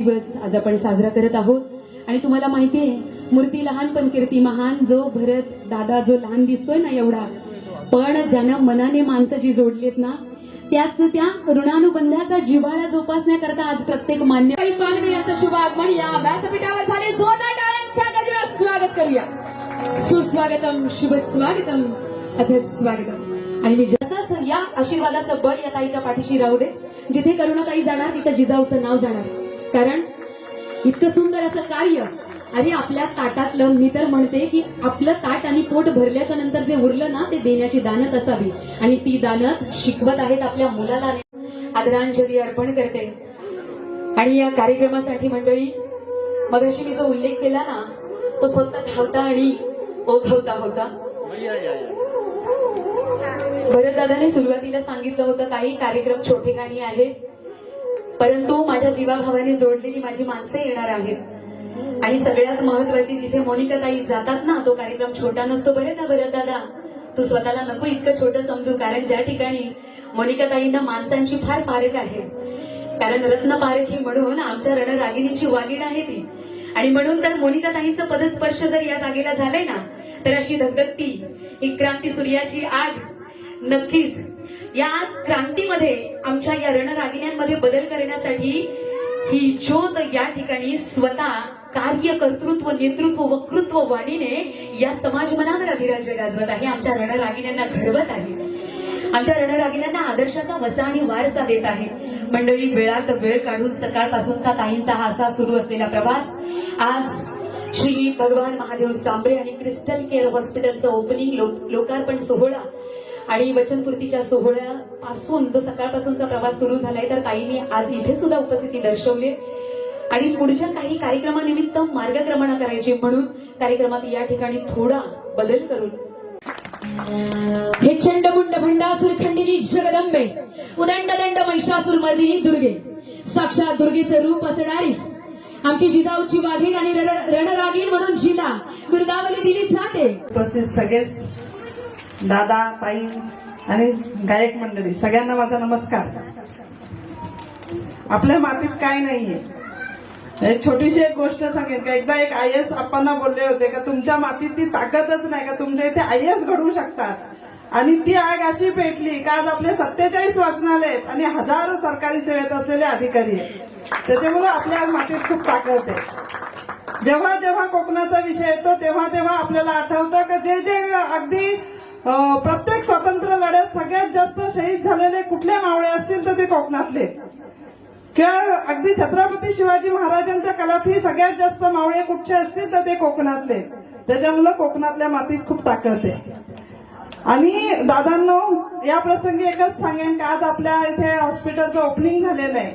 दिवस आज आपण साजरा करत आहोत. आणि तुम्हाला माहिती आहे मूर्ती लहान पण कीर्ती महान जो भरत दादा जो लहान दिसतोय ना एवढा पण ज्यानं मनाने माणसं जी जोडलीत ना त्याच त्या ऋणानुबंधाचा जिव्हाळा जोपासण्याकरता आज प्रत्येक मान्य पालवे यांचं शुभ आगमन या व्यासपीठावर झाले. जोरदार टाळ्यांच्या गजरात स्वागत करूया. सुस्वागतम शुभ स्वागतम अथ स्वागतम. आणि मी जसंच या आशीर्वादाचं बळ या ताईच्या पाठीशी राहू दे जिथे करुणाताई जाणार तिथं जिजाऊचं नाव जाणार. कारण इतकं सुंदर असं कार्य. अरे आपल्या ताटातलं मी तर म्हणते की आपलं ताट आणि पोट भरल्याच्या नंतर जे उरलं ना ते देण्याची दानत असावी. आणि ती दानत शिकवत आहेत आपल्या मुलाला. आदरांजली अर्पण करते. आणि या कार्यक्रमासाठी मंडळी मगाशी मी जो उल्लेख केला ना तो फक्त धावता आणि ओघवता होता. भरतदादाने सुरुवातीला सांगितलं होतं काही कार्यक्रम छोटे गाणी आहेत. परंतु माझ्या जीवाभावाने जोडलेली माझी माणसं येणार आहेत. आणि सगळ्यात महत्वाची जिथे मोनिका ताई जातात ना तो कार्यक्रम छोटा नसतो. बरं दादा? तू स्वतःला नको इतकं छोटं समजू कारण ज्या ठिकाणी मोनिका ताईंना माणसांची फार पारख आहे कारण रत्न ही म्हणून आमच्या रणरागिणीची वागिण आहे ती. आणि म्हणून तर मोनिका ताईंचं पदस्पर्श जर या जागेला झालंय ना तर अशी धगधगती ही क्रांती सूर्याची आग नक्कीच या क्रांतीमध्ये आमच्या या रणरागिण्यांमध्ये बदल करण्यासाठी ही ज्योत या ठिकाणी स्वतः कार्य कर्तृत्व नेतृत्व वक्तृत्व वाणीने या समाज मनावर अधिराज्य गाजवत आहे. आमच्या रणरागिण्यांना घडवत आहे. आमच्या रणरागिण्यांना आदर्शाचा वसा आणि वारसा देत आहे. मंडळी वेळात वेळ काढून सकाळपासूनचा ताईंचा हा असा सुरू असलेला प्रवास. आज श्री भगवान महादेव सांबरे आणि क्रिस्टल केअर हॉस्पिटलचं ओपनिंग लो- लोकार्पण सोहळा. आणि वचनपूर्तीच्या सोहळ्यापासून जो सकाळपासूनचा प्रवास सुरू झालाय तर ताईंनी आज इथे सुद्धा उपस्थिती दर्शवली आणि पुढच्या काही कार्यक्रमानिमित्त मार्गक्रमणा करायची म्हणून कार्यक्रमात या ठिकाणी थोडा बदल करून. हे चंडमुंड भंडासूर खंडिनी जगदंबे उदंड दंड महिषासूर मर्दिनी दुर्गे साक्षात दुर्गेचं रूप असणारी आमची जिजाऊची वाघीण आणि रण- रणरागीण म्हणून जिला वृंदावली दिली जाते. उपस्थित सगळेच दादा ताई आणि गायक मंडळी सगळ्यांना माझा नमस्कार. आपल्या मातीत काय नाहीये. एक छोटीशी एक गोष्ट सांगेन का? एकदा एक आय एस आपण बोलले होते का तुमच्या मातीत ती ताकदच नाही का? तुमच्या इथे आय एस घडवू शकतात. आणि ती आग अशी पेटली का आज आपले सत्तेचाळीस वाचनालय आहेत आणि हजारो सरकारी सेवेत असलेले अधिकारी आहेत. त्याच्यामुळे आपल्या आज मातीत खूप ताकद आहे. जेव्हा जेव्हा कोकणाचा विषय येतो तेव्हा तेव्हा आपल्याला आठवतं का जे जे अगदी प्रत्येक स्वातंत्र्य लढ्यात सगळ्यात जास्त शहीद झालेले कुठले मावळे असतील तर ते कोकणातले. किंवा अगदी छत्रपती शिवाजी महाराजांच्या कलातही सगळ्यात जास्त मावळे कुठचे असतील तर ते कोकणातले. त्याच्यामुळे कोकणातल्या मातीत खूप ताकद आणि दादांनो या प्रसंगी एकच सांगेन का आज आपल्या इथे हॉस्पिटलचं ओपनिंग झालेलं आहे.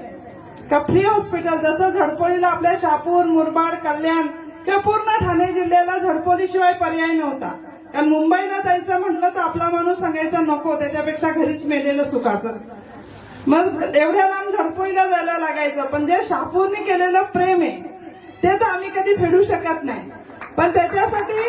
का फ्री हॉस्पिटल जसं झडपोलीला आपल्या शापूर मुरबाड कल्याण किंवा पूर्ण ठाणे जिल्ह्याला झडपोलीशिवाय पर्याय नव्हता. कारण मुंबईला जायचं म्हटलं तर आपला माणूस सांगायचा नको त्याच्यापेक्षा घरीच मेलेलं सुखाचं. मग एवढ्या लांब झडपोईला जायला लागायचं पण जे शापूरने केलेलं प्रेम आहे ते तर आम्ही कधी फेडू शकत नाही. पण त्याच्यासाठी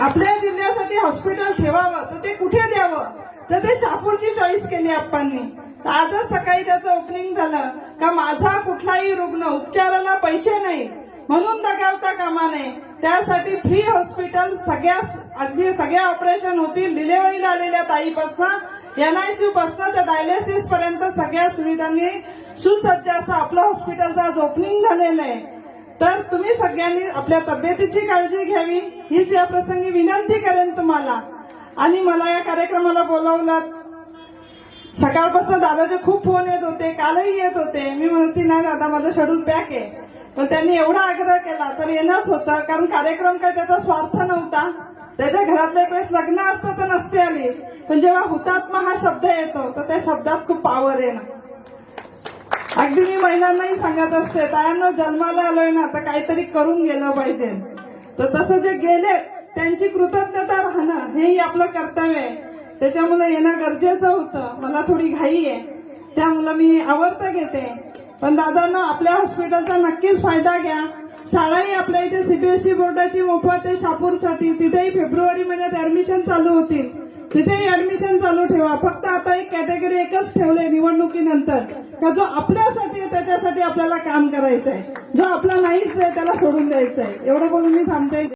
आपल्या जिल्ह्यासाठी हॉस्पिटल ठेवावं तर ते कुठे द्यावं? तर ते शापूरची चॉईस केली आप्पांनी. तर आजच सकाळी त्याचं ओपनिंग झालं का माझा कुठलाही रुग्ण उपचाराला पैसे नाही म्हणून दगावता कामा नये. त्यासाठी फ्री हॉस्पिटल सगळ्या अगदी सगळ्या ऑपरेशन होतील. डिलिव्हरीला आलेल्या ताईपासनं एनआयसीयू पासनं तर डायलिसिस पर्यंत सगळ्या सुविधांनी सुसज्ज असं आपलं हॉस्पिटलचं आज ओपनिंग झालेलं आहे. तर तुम्ही सगळ्यांनी आपल्या तब्येतीची काळजी घ्यावी. हीच या प्रसंगी विनंती करेन तुम्हाला. आणि मला या कार्यक्रमाला बोलावलं. सकाळपासून दादाचे खूप फोन येत होते कालही येत होते. मी म्हणते नाही दादा माझं शेड्यूल पॅक आहे. पण त्यांनी एवढा आग्रह केला तर येणंच होतं कारण कार्यक्रम काय त्याचा स्वार्थ नव्हता. त्याच्या घरातल्या एक वेळेस लग्न असतं तर नसते आली. पण जेव्हा हुतात्मा हा शब्द येतो तर त्या शब्दात खूप पावर आहे ना अगदी मी महिलांनाही सांगत असते तायांना जन्माला आलोय ना तर काहीतरी करून गेलं पाहिजे. तर तसं जे गेले त्यांची कृतज्ञता राहणं हेही आपलं कर्तव्य आहे. त्याच्यामुळे येणं गरजेचं होतं. मला थोडी घाई आहे. त्यामुळे मी आवर्त घेते. पण दादांना आपल्या हॉस्पिटलचा नक्कीच फायदा घ्या. शाळाही आपल्या इथे सीबीएसई बोर्डाची मोफत आहे शापूरसाठी. तिथेही फेब्रुवारी महिन्यात ऍडमिशन चालू होतील. तिथेही ऍडमिशन चालू ठेवा. फक्त आता एक कॅटेगरी एकच ठेवले निवडणुकीनंतर. का जो आपल्यासाठी आहे त्याच्यासाठी आपल्याला काम करायचं आहे जो आपला नाहीच आहे त्याला सोडून द्यायचं आहे एवढं बोलून मी थांबते.